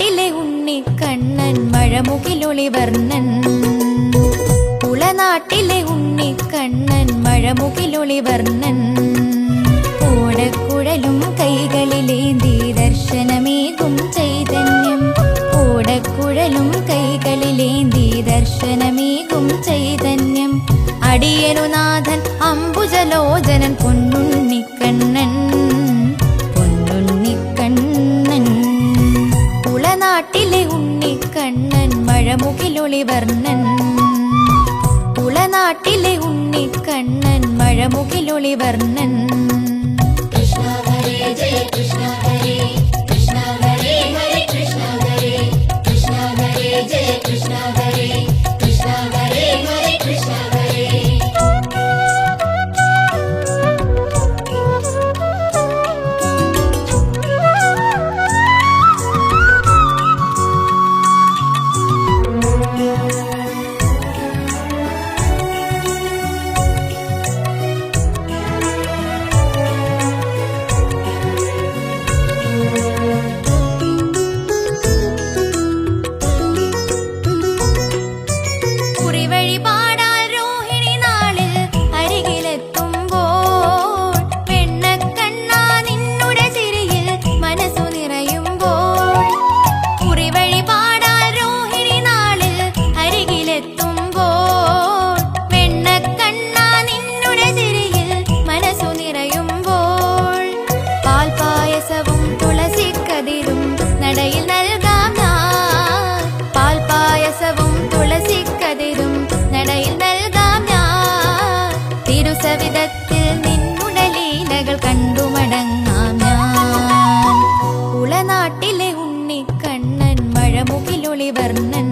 ഉളനാട്ടിലെ ഉണ്ണിക്കണ്ണൻ മഴമുകിലൊളിവർണൻ കണ്ണൻ ഉണ്ണിക്കണ്ണൻ മഴമുകിലൊളിവർണൻ ഓടക്കുഴലും കൈകളിലേന്തി ദർശനമേകും ചൈതന്യം. ഓടക്കുഴലും കൈകളിലേന്തി ദർശനമേകും ചൈതന്യം. അടിയനുനാഥൻ പൊന്നുണ്ണിക്കണ്ണൻ പൊന്നുണ്ണിക്കണ്ണൻ. മഴമുകിലൊളിവർണൻ ഉളനാട്ടിലെ ഉണ്ണിക്കണ്ണൻ മഴമുകിലൊളിവർണൻ. പാൽപായസവും തുളസിക്കതിരും നടയിൽ നൽകാം ഞാൻ. പാൽപായസവും തുളസിക്കതിരും നടയിൽ നൽകാം ഞാൻ. തിരുസവിധത്തിൽ നിന്നുടെ ലീലകൾ കണ്ടുമടങ്ങാം ഞാൻ. ഉളനാട്ടിലെ ഉണ്ണിക്കണ്ണൻ മഴമുകിലൊളിവർണൻ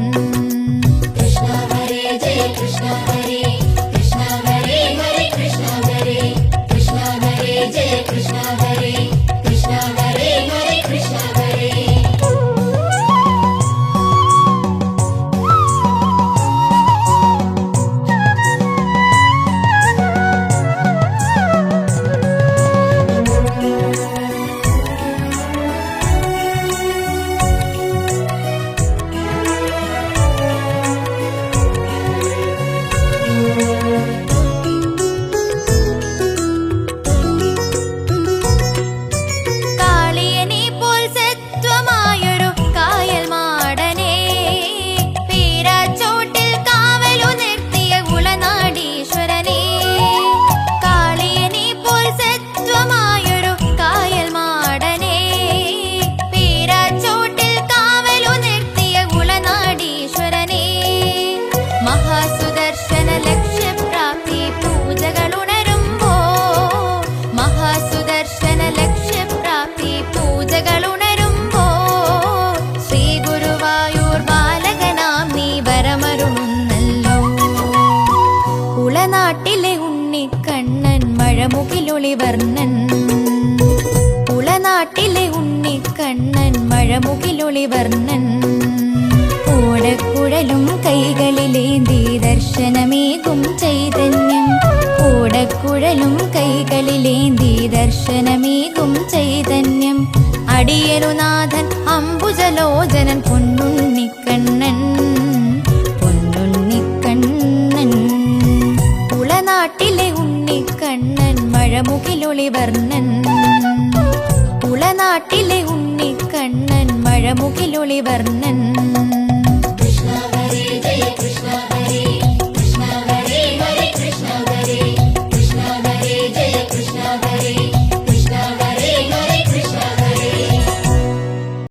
മഴമുകിലൊളിവർണൻ. കുളനാട്ടിലെ ഉണ്ണിക്കണ്ണൻ മഴമുകിലൊളിവർണൻ. ഓടക്കുഴലും കൈകളിലേന്തി ദർശനമേകും ചൈതന്യം. ഓടക്കുഴലും കൈകളിലേന്തി ദർശനമേകും ചൈതന്യം. അടിയരുനാഥൻ അംബുജലോചനൻ പൊന്നുണ്ണിക്കണ്ണൻ. പൊന്നുണ്ണിക്കണ്ണൻ. ഉണ്ണിക്കണ്ണൻ മഴമുകിലൊളിവർണൻ. ഉളനാട്ടിലെ ഉണ്ണിക്കണ്ണൻ മഴമുകിലൊളിവർണൻ.